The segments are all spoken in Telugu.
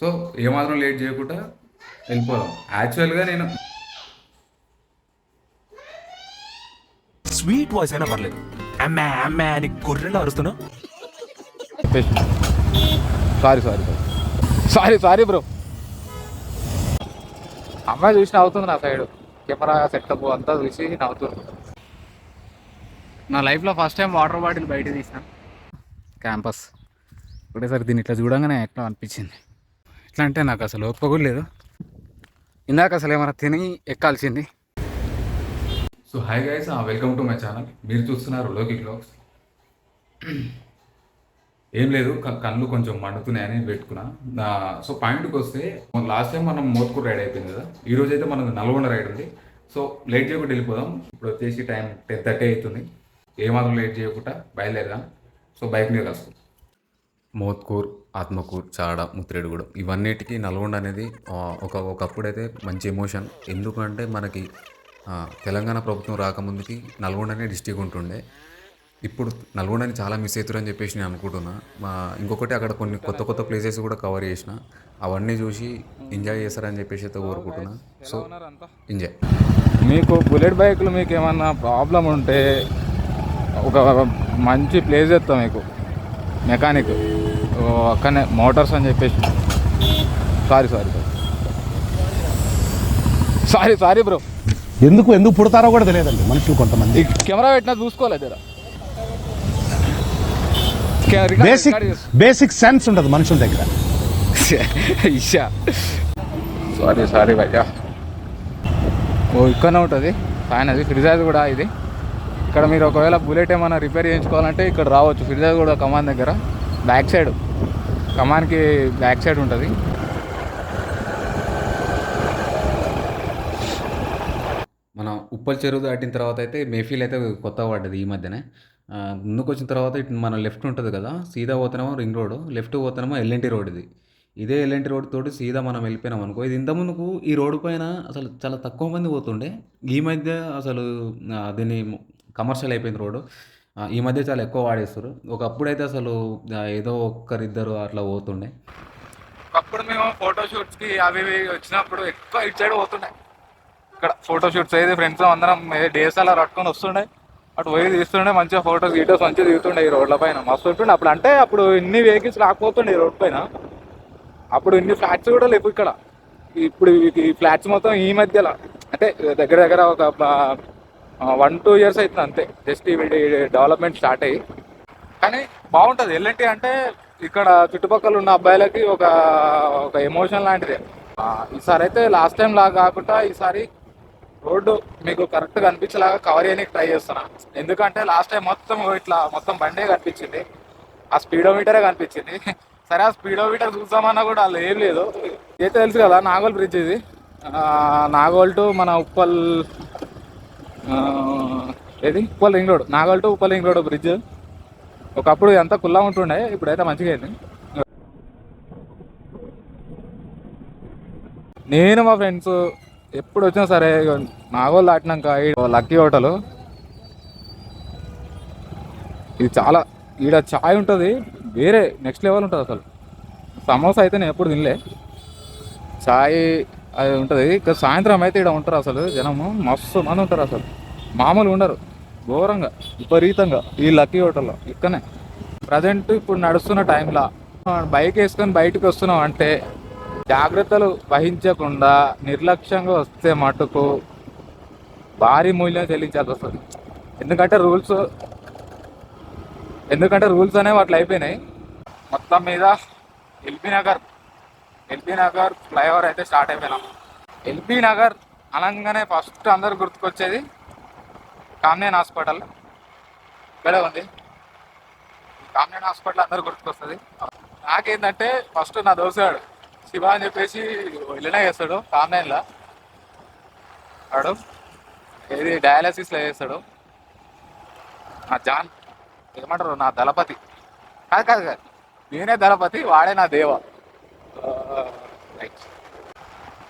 సో ఏమాత్రం లేట్ చేయకుండా వెళ్ళిపోదాం. యాక్చువల్గా నేను స్వీట్ వాయిస్ అయినా పర్లేదు. అమ్మే అమ్మే అని గొర్రెలు అరుస్తున్నావు sorry sorry sorry sorry bro అమ్మాయి చూసి నవ్వుతుంది నా సైడ్ కెమెరా సెటప్ అంతా చూసి నవ్వుతుంది. నా లైఫ్లో ఫస్ట్ టైం వాటర్ బాటిల్ బయట తీసిన. క్యాంపస్ ఒకటేసారి దీన్ని ఇట్లా చూడంగానే ఎట్లా అనిపించింది. ఎట్లా అంటే నాకు అసలు ఒక్క కూడా లేదు. ఇందాక అసలు ఏమైనా తిని ఎక్కాల్సింది. So hi guys welcome to my channel మీరు చూస్తున్నారు లోకి బ్లాగ్స్ ఏం లేదు కళ్ళు కొంచెం మండుతున్నాయని పెట్టుకున్నా. సో పాయింట్కి వస్తే లాస్ట్ టైం మనం మోత్కూర్ రైడ్ అయిపోయింది కదా. ఈ రోజు అయితే మనకు నల్గొండ రైడ్ ఉంది. సో లేట్ చేయకుండా వెళ్ళిపోదాం. ఇప్పుడు వచ్చేసి టైం టెన్ థర్టీ అవుతుంది. ఏమాత్రం లేట్ చేయకుండా బయలుదేరదాం. సో బైక్ మీద కలుసుకుందాం. మోత్కూర్. ఆత్మకూర్ చాడ ముత్రేడుగూడ ఇవన్నిటికీ నల్గొండ అనేది ఒక ఒకప్పుడైతే మంచి ఎమోషన్. ఎందుకంటే మనకి తెలంగాణ ప్రభుత్వం రాకముందుకి నల్గొండనే డిస్టిక్ ఉంటుండే. ఇప్పుడు నల్గొండని చాలా మిస్ అవుతారని చెప్పేసి నేను అనుకుంటున్నా. మా ఇంకొకటి అక్కడ కొన్ని కొత్త కొత్త ప్లేసెస్ కూడా కవర్ చేసిన. అవన్నీ చూసి ఎంజాయ్ చేస్తారని చెప్పేసి అయితే కోరుకుంటున్నా. So enjoy. మీకు బుల్లెట్ బైక్లు మీకు ఏమన్నా ప్రాబ్లం ఉంటే ఒక మంచి ప్లేస్ చెప్తాం మీకు. మెకానిక్. అక్కడనే మోటార్స్ అని చెప్పేసి. Sorry sorry sorry sorry bro ఎందుకు ఎందుకు పుడతారో కూడా తెలియదండి మనుషులు కొంతమంది. కెమెరా పెట్టినా చూసుకోలేదు బేసిక్ బేసిక్ సెన్స్ ఉండదు మనుషుల దగ్గర. ఇషా. సారీ సారీ భయ్యా. ఓ ఇక్కడనే ఉంటుంది. ఫైన్ అది. ఫ్రిజాజ్ కూడా ఇది. ఇక్కడ మీరు ఒకవేళ బుల్లెట్ ఏమైనా రిపేర్ చేయించుకోవాలంటే ఇక్కడ రావచ్చు. ఫ్రిజాజ్ కూడా కమాన్ దగ్గర. Back side. కమాన్కి బ్యాక్ సైడ్ ఉంటుంది. మన ఉప్పల్ చెరువు దాటిన తర్వాత అయితే మేఫీల్ అయితే కొత్తగా పడ్డది ఈ మధ్యనే. ముందుకు వచ్చిన తర్వాత ఇటు మన లెఫ్ట్ ఉంటుంది కదా సీదా పోతేనేమో రింగ్ రోడ్ లెఫ్ట్ పోతేనేమో ఎల్ఎన్టీ రోడ్ ఇది. ఇదే ఎల్ఎన్టీ రోడ్ తోటి సీదా మనం వెళ్ళిపోయినాం అనుకో ఇది ఇంత ముందుకు ఈ రోడ్డు పైన అసలు చాలా తక్కువ మంది పోతుండే. ఈ మధ్య అసలు దీన్ని కమర్షియల్ అయిపోయింది రోడ్డు ఈ మధ్య చాలా ఎక్కువ వాడేస్తారు. ఒకప్పుడైతే అసలు ఏదో ఒక్కరిద్దరు అట్లా పోతుండే. అప్పుడు మేము ఫోటోషూట్స్కి అవి ఇవి వచ్చినప్పుడు ఎక్కువ ఇటు సైడ్ పోతుండే. ఇక్కడ ఫోటోషూట్స్ అయితే ఫ్రెండ్స్ అందరం డేస్ అలా పట్టుకొని వస్తుండే. అటు పోయి తీస్తుండే మంచిగా ఫోటోస్ వీడియోస్ మంచిగా దిగుతుండే ఈ రోడ్ల పైన. మస్తు ఉంటుండే. అప్పుడు అంటే అప్పుడు ఇన్ని వెహికల్స్ రాకపోతుండే ఈ రోడ్ పైన. అప్పుడు ఇన్ని ఫ్లాట్స్ కూడా లేవు ఇక్కడ. ఇప్పుడు ఈ ఫ్లాట్స్ మొత్తం ఈ మధ్యలో. అంటే దగ్గర దగ్గర ఒక వన్ టూ ఇయర్స్ అవుతుంది అంతే. జస్ట్ ఇవి డెవలప్మెంట్ స్టార్ట్ అయ్యి. కానీ బాగుంటుంది. ఎల్ఎన్టీ అంటే ఇక్కడ చుట్టుపక్కల ఉన్న అబ్బాయిలకి ఒక ఒక ఎమోషన్ లాంటిది. ఈసారి అయితే లాస్ట్ టైం లాగా కాకుండా ఈసారి రోడ్డు మీకు కరెక్ట్గా అనిపించేలాగా కవర్ చేయడానికి ట్రై చేస్తున్నా. ఎందుకంటే లాస్ట్ టైం మొత్తం ఇట్లా మొత్తం బండే కనిపించింది. ఆ స్పీడోమీటరే కనిపించింది. సరే ఆ స్పీడోమీటర్ చూద్దామన్నా కూడా అలా ఏం లేదు. ఇదైతే తెలుసు కదా నాగోల్ బ్రిడ్జ్ ఇది. నాగోల్ టు మన ఉప్పల్ ఏది? Uppal ring road Nagole to Uppal ring road bridge ఒకప్పుడు ఎంత కుల్లా ఉంటుండే ఇప్పుడైతే మంచిగా అయింది. నేను మా ఫ్రెండ్స్ ఎప్పుడు వచ్చినా సరే ఇగో నాగోల్ దాటినాక లక్కీ హోటల్. ఇది చాలా ఈడ చాయ్ ఉంటుంది వేరే నెక్స్ట్ లెవెల్ ఉంటుంది అసలు. సమోసా అయితే నేను ఎప్పుడు తినలే. చాయ్ అది ఉంటుంది. ఇక సాయంత్రం అయితే ఇక్కడ ఉంటారు అసలు జనము. మస్తు మంది ఉంటారు అసలు. మామూలు ఉండరు. ఘోరంగా విపరీతంగా ఈ లక్కీ హోటల్లో ఇక్కడనే. ప్రజెంట్ ఇప్పుడు నడుస్తున్న టైంలో. బైక్ వేసుకొని బయటకు వస్తున్నాం అంటే జాగ్రత్తలు వహించకుండా నిర్లక్ష్యంగా వస్తే మటుకు భారీ మూల్యం చెల్లించాల్సి వస్తుంది. ఎందుకంటే రూల్స్ ఎందుకంటే రూల్స్ అనేవి అట్లా అయిపోయినాయి. మొత్తం మీద LB Nagar LB Nagar flyover అయితే స్టార్ట్ అయిపోయినాం. ఎల్బీ నగర్ అనగానే ఫస్ట్ అందరు గుర్తుకొచ్చేది కామ్నేన్ హాస్పిటల్. ఇక్కడే ఉంది. కామ్నేన్ హాస్పిటల్ అందరు గుర్తుకొస్తుంది. నాకేంటంటే ఫస్ట్ నా దోసాడు శివ అని చెప్పేసి వెళ్ళినా చేస్తాడు కామ్నేన్లో. వాడు ఏది డయాలసిస్లో చేస్తాడు. నా జాన్ ఏమంటారు నా దళపతి. కాదు కాదు కాదు. నేనే దళపతి వాడే నా దేవ.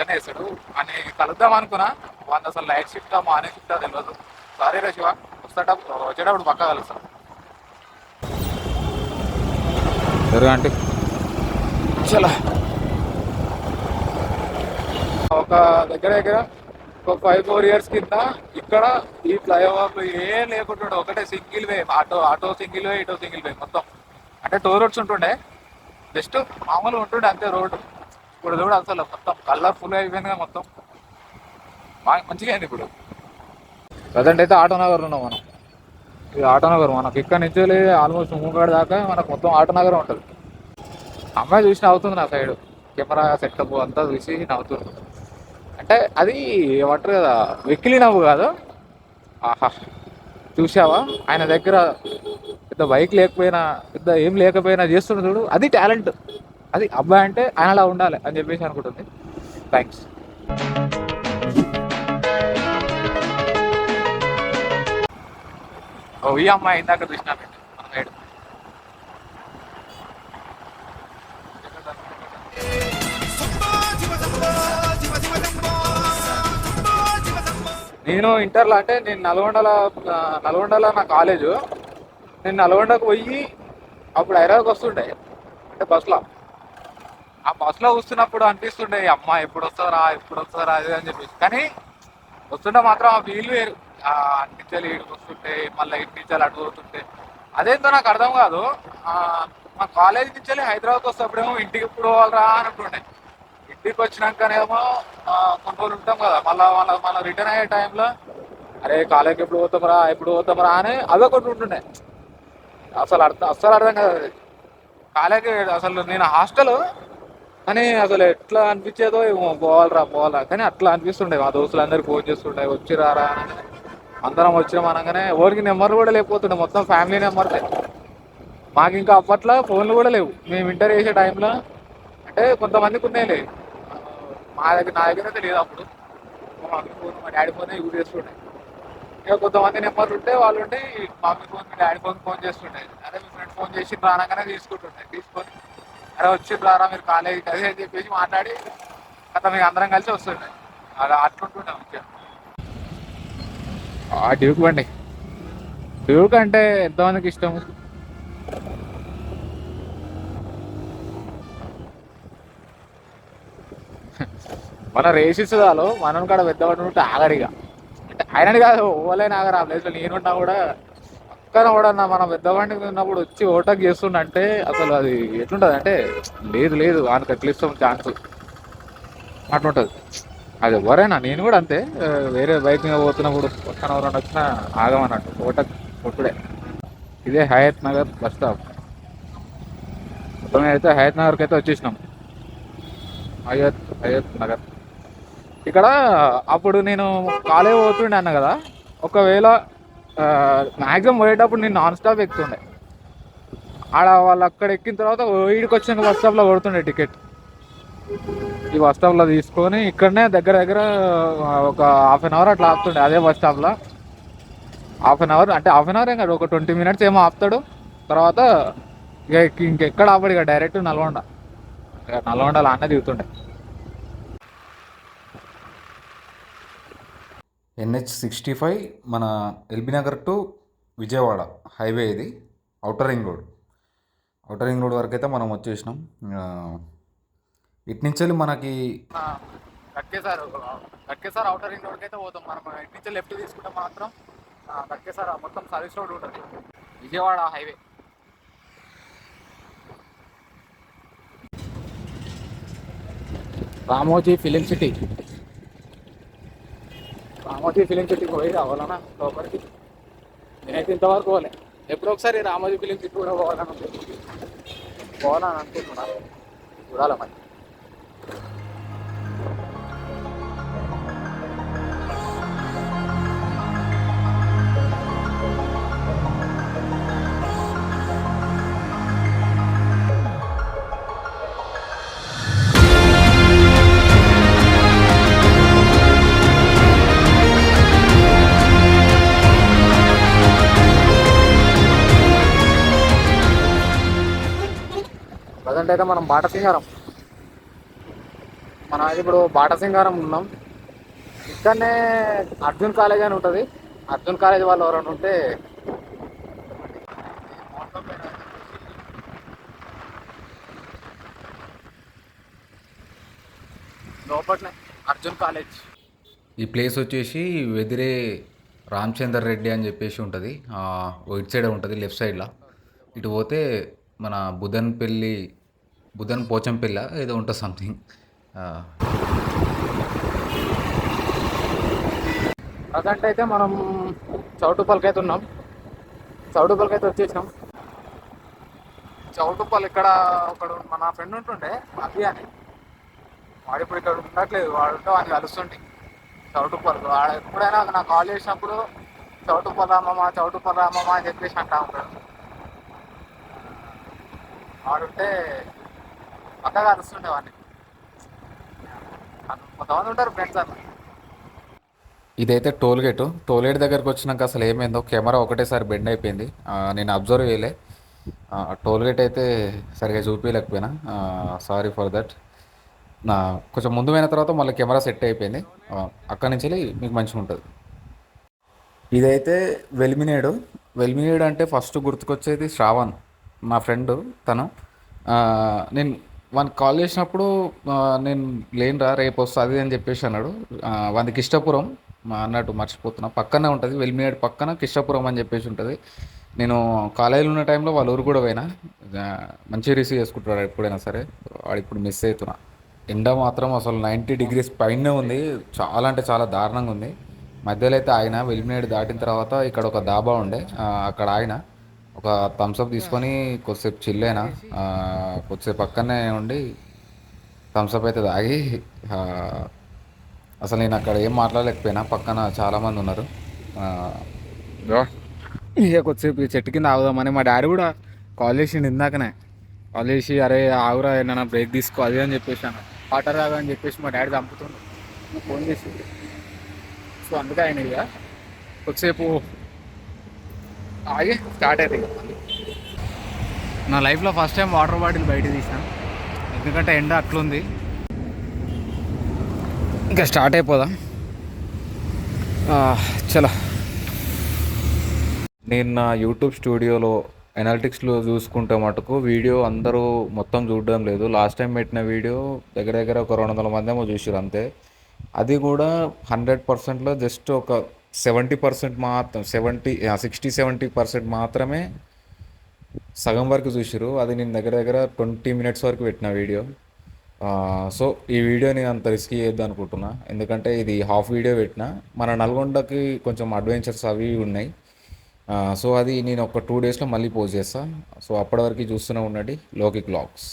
ఇక్కడనే వేస్తాడు అని కలుద్దాం అనుకున్నా. వాళ్ళు అసలు లైట్ షిఫ్ట్ మార్నింగ్ షిఫ్ట్ తెలియదు సారీ రా శివ వస్తాడప్పుడు వచ్చేటప్పుడు పక్కా కలుస్తాం. అంటే చలో. ఒక దగ్గర దగ్గర ఒక ఫైవ్ ఫోర్ ఇయర్స్ కింద ఇక్కడ ఈ ఫ్లైఓవర్లు ఏం లేకుంటుండే ఒకటే single way auto auto single way ఇటో సింగిల్ వే మొత్తం. అంటే టూ రోడ్స్ ఉంటుండే. జస్ట్ మామూలుగా ఉంటుండే అంతే రోడ్డు. ఇప్పుడు చూడు అసలు మొత్తం కలర్ఫుల్ అయిపోయింది మొత్తం. బాగా మంచిగా అయింది ఇప్పుడు. ప్రజెంట్ అయితే ఆటోనగర్ ఉన్నాం మనం. ఇది ఆటోనగర్ మనకి ఇక్కడ నుంచి ఆల్మోస్ట్ మూగాడు దాకా మనకు మొత్తం ఆటోనగర్ ఉంటుంది. అమ్మాయి చూసి నవ్వుతుంది నా సైడ్ కెమెరా సెటప్ అంతా చూసి నవ్వుతుంది. అంటే అది ఏమంటారు కదా వెకిలి నవ్వు కాదు. ఆహా. చూసావా ఆయన దగ్గర పెద్ద బైక్ లేకపోయినా పెద్ద ఏం లేకపోయినా చేస్తున్న చూడు. అది టాలెంట్ అది అబ్బాయి అంటే ఆయనలా ఉండాలి అని చెప్పేసి అనుకుంటుంది. థ్యాంక్స్ ఓ ఈ అమ్మాయి ఇందాక చూసినాను మన నేను ఇంటర్లో అంటే నేను నల్గొండల నల్గొండల నల్గొండలో నా కాలేజు నేను నల్గొండకు పోయి అప్పుడు హైదరాబాద్కి వస్తుండే. అంటే బస్సులో ఆ బస్సులో వస్తున్నప్పుడు అనిపిస్తుండే అమ్మ ఎప్పుడు వస్తారా ఎప్పుడు వస్తారా అది అని చెప్పేసి. కానీ వస్తుంటే మాత్రం ఆ ఫీల్ వేరు. అనిపించాలి వస్తుంటే మళ్ళీ ఇటు అటు పోతుంటే అదేంతో నాకు అర్థం కాదు. మా కాలేజ్ నుంచి హైదరాబాద్ వస్తేప్పుడేమో ఇంటికి ఎప్పుడు పోవాలరా అని ఇంటికి వచ్చినాకనేమో కొన్ని రోజులు ఉంటాం కదా మళ్ళీ మళ్ళీ మళ్ళీ రిటర్న్ అయ్యే టైంలో అరే కాలేజ్కి ఎప్పుడు పోతామరా ఎప్పుడు పోతామరా అని అదొకటి ఉంటుండే. అసలు అర్థం అస్సలు అర్థం కాదు కాలేజీ అసలు నేను హాస్టల్ కానీ అసలు ఎట్లా అనిపించేదో ఏమో పోవాలరా పోవాలా. కానీ అట్లా అనిపిస్తుండే. మా దోస్తులు ఫోన్ చేస్తుండే వచ్చి రారా అని. అందరం వచ్చినాం అనగానే ఎవరికి నెంబర్ కూడా లేకపోతుండే మొత్తం ఫ్యామిలీ నెంబర్లే. మాకు ఇంకా అప్పట్లో ఫోన్లు కూడా లేవు. మేము ఇంటర్ చేసే టైంలో అంటే కొంతమందికి ఉన్నాయిలే. మా దగ్గర నా దగ్గర అయితే లేదు అప్పుడు. మా మమ్మీ ఫోన్ మా డాడీ ఫోన్ యూజ్ చేస్తుండే. ఇక కొంతమంది నెంబర్లు ఉంటే వాళ్ళు ఉంటే మమ్మీ ఫోన్ మీ డాడీ ఫోన్ ఫోన్ చేస్తుండే. అదే మీ ఫ్రెండ్ ఫోన్ చేసి రానగానే తీసుకుంటుండే తీసుకొని అరే వచ్చి రారా మీరు కాలేజీకి అదే అని చెప్పేసి మాట్లాడి అత మీకు అందరం కలిసి వస్తుండే. అలా అట్లుంటుండే ముఖ్యం ఆ డ్యూక్ బండి. డ్యూక్ అంటే ఎంతమందికి ఇష్టం మన రేసిస్ చాలు మనం కూడా పెద్దవాడు ఉంటే ఆగడిగా అంటే ఆయనని కాదు ఓలే ఆగరు ఆ ప్లేస్లో నేనున్నా కూడా పక్కన కూడా నా మన పెద్దవాడిని ఉన్నప్పుడు వచ్చి ఓటక్ చేస్తుండంటే అసలు అది ఎట్లుంటుంది అంటే లేదు లేదు ఆయనకు ఎట్లా ఛాన్స్. అట్లుంటుంది. అది ఎవరైనా నేను కూడా అంతే వేరే బైక్ మీద పోతున్నప్పుడు పక్కన ఎవరైనా వచ్చినా ఆగమన్నట్టు ఓటక్ కొట్టుడే ఇదే హయత్ నగర్ బస్ స్టాప్. మొత్తం అయితే హయత్ నగర్కి అయితే వచ్చేసినాం. హయత్ హయత్ నగర్. ఇక్కడ అప్పుడు నేను కాలేజ్ పోతుండే అన్న కదా ఒకవేళ మ్యాక్సిమం పోయేటప్పుడు నేను నాన్ స్టాప్ ఎక్కుతుండే. ఆడ వాళ్ళు అక్కడ ఎక్కిన తర్వాత వీడికి వచ్చిన బస్ స్టాప్లో కొడుతుండే టికెట్ ఈ బస్ స్టాప్లో తీసుకొని ఇక్కడనే దగ్గర దగ్గర ఒక హాఫ్ అన్ అవర్ అట్లా ఆపుతుండే. అదే బస్ స్టాప్లో హాఫ్ అన్ అవర్ అంటే హాఫ్ అన్ అవర్ ఏం కాదు ఒక ట్వంటీ మినిట్స్ ఏమో ఆపుతాడు. తర్వాత ఇక ఇంకెక్కడ ఆపడు ఇక డైరెక్ట్ నల్గొండ. ఇక నల్గొండలో అన్న దిగుతుండే. ఎన్హెచ్ సిక్స్టీ ఫైవ్ మన LB Nagar to Vijayawada highway ఇది outer ring road. Outer ring road వరకు అయితే మనం వచ్చేసినాం. ఆ, ఇటు నుంచి వెళ్ళి మనకి కట్కేసార్ కట్కేసార్ అవుటర్ రింగ్ రోడ్కి అయితే పోతాం. మనం ఇటు నుంచి లెఫ్ట్ తీసుకుంటే మాత్రం ఆ, కట్కేసార్ మొత్తం సర్వీస్ రోడ్ ఉంటుంది. Vijayawada highway. Ramoji film city. Ramoji film సిటీకి పోయి రావాలన్నా లోపలికి. నేనైతే ఇంతవరకు పోలే. ఎప్పుడో ఒకసారి రామోజీ ఫిలిం సిటీ కూడా పోవాలని పోవాలని అనుకుంటున్నా. చూడాలి మరి. ప్రజెంట్ అయితే మనం బాటసింగారం. మనం అయితే ఇప్పుడు బాటసింగారం ఉన్నాం. ఇక్కడనే అర్జున్ కాలేజ్ అని ఉంటుంది. అర్జున్ కాలేజ్ వాళ్ళు ఎవరైనా ఉంటే లోపట్నే అర్జున్ కాలేజ్. ఈ ప్లేస్ వచ్చేసి వెదిరే రామచందర్ రెడ్డి అని చెప్పేసి ఉంటుంది. ఇటు సైడ్ ఉంటుంది లెఫ్ట్ సైడ్లో. ఇటు పోతే మన బుధన్పల్లి బుధన్ పోచంపిల్ల ఏదో ఉంటుంది సంథింగ్ ప్రజెంట్ అయితే మనం చౌటుపల్కి అయితే ఉన్నాం. చౌటుపల్కి అయితే వచ్చేసినాం. చౌటుపల్లి ఇక్కడ ఒకడు మన ఫ్రెండ్ ఉంటుండే అభి అని. వాడు ఇప్పుడు ఇక్కడ ఉండట్లేదు వాడు ఉంటే వాడిని కలుస్తుంటే చౌటుపల్ వాడు ఎప్పుడైనా నాకు కాల్ చేసినప్పుడు చౌటుపల్ అమ్మమ్మ చౌటుపల్ అమ్మమ్మ అని చెప్పేసి అంటా ఉంటాడు. వాడుంటే పక్కగా అరుస్తుండేవాడిని కొంతమంది ఉంటారు ఫ్రెండ్స్ అన్న ఇదైతే టోల్గేట్ టోల్గేట్ దగ్గరకు వచ్చినాక అసలు ఏమైందో కెమెరా ఒకటేసారి బెండ్ అయిపోయింది. నేను అబ్జర్వ్ చేయలే. టోల్గేట్ అయితే సరిగా చూపించలేకపోయినా సారీ ఫర్ దట్. నా కొంచెం ముందు పోయిన తర్వాత మళ్ళీ కెమెరా సెట్ అయిపోయింది. అక్కడి నుంచి వెళ్ళి మీకు మంచిగా ఉంటుంది. ఇదైతే వెల్మినేడు. వెల్మినేడు అంటే ఫస్ట్ గుర్తుకొచ్చేది శ్రావణ్ మా ఫ్రెండ్ తను. నేను వానికి కాల్ చేసినప్పుడు నేను లేనురా రేపు వస్తుంది అని చెప్పేసి అన్నాడు. వానికి కిష్టపురం అన్నట్టు మర్చిపోతున్నా. పక్కనే ఉంటుంది వెల్మినేడు పక్కన కిష్టపురం అని చెప్పేసి ఉంటుంది. నేను కాలేజీలో ఉన్న టైంలో వాళ్ళ ఊరు కూడా పోయినా. మంచిగా రిసీవ్ చేసుకుంటాడు ఎప్పుడైనా సరే. వాడు ఇప్పుడు మిస్ అవుతున్నా. ఎండ మాత్రం అసలు నైంటీ డిగ్రీస్ పైన ఉంది. చాలా అంటే చాలా దారుణంగా ఉంది. మధ్యలో అయితే ఆయన వెలిమినేడు దాటిన తర్వాత ఇక్కడ ఒక దాబా ఉండే. అక్కడ ఆయన. ఒక థమ్స్అప్ తీసుకొని కొద్దిసేపు చిల్లైనా కొద్దిసేపు పక్కనే ఉండి థమ్స్అప్ అయితే తాగి అసలు నేను అక్కడ ఏం మాట్లాడలేకపోయినా పక్కన చాలామంది ఉన్నారు. ఇక కొద్దిసేపు చెట్టు కింద ఆగుదామని మా డాడీ కూడా కాల్ చేసిండు ఇందాకనే. కాల్ చేసి అరే ఆగురా ఏమన్నా బ్రేక్ తీసుకో అది అని చెప్పేసి అన్న. వాటర్ తాగా అని చెప్పేసి మా డాడీ చంపుతుండు. ఫోన్ చేసి సో అందుకే ఆయన ఇక కొద్దిసేపు ఆగి స్టార్ట్ అయితే నా లైఫ్లో ఫస్ట్ టైం వాటర్ బాటిల్ బయట తీసాను ఎందుకంటే ఎండ అట్లుంది. ఇంకా స్టార్ట్ అయిపోదాం. ఆ, చలో. నేను నా యూట్యూబ్ స్టూడియోలో ఎనాలిటిక్స్లో చూసుకుంటే మటుకు వీడియో అందరూ మొత్తం చూడడం లేదు. లాస్ట్ టైం పెట్టిన వీడియో దగ్గర దగ్గర ఒక రెండు వందల మంది ఏమో చూసారు అంతే. అది కూడా హండ్రెడ్ పర్సెంట్లో జస్ట్ ఒక సెవెంటీ పర్సెంట్ మాత్రం సెవెంటీ సిక్స్టీ సెవెంటీ పర్సెంట్ మాత్రమే సగం వరకు చూసిరు అది నేను దగ్గర దగ్గర ట్వంటీ మినిట్స్ వరకు పెట్టిన వీడియో. సో ఈ వీడియో నేను అంత రిస్క్ చేయొద్దు అనుకుంటున్నా. ఎందుకంటే ఇది హాఫ్ వీడియో పెట్టిన మన నల్గొండకి కొంచెం అడ్వెంచర్స్ అవి ఇవి ఉన్నాయి. సో అది నేను ఒక టూ డేస్లో మళ్ళీ పోస్ట్ చేస్తాను సో అప్పటి వరకు చూస్తూనే ఉండండి. లోకి క్లాక్స్.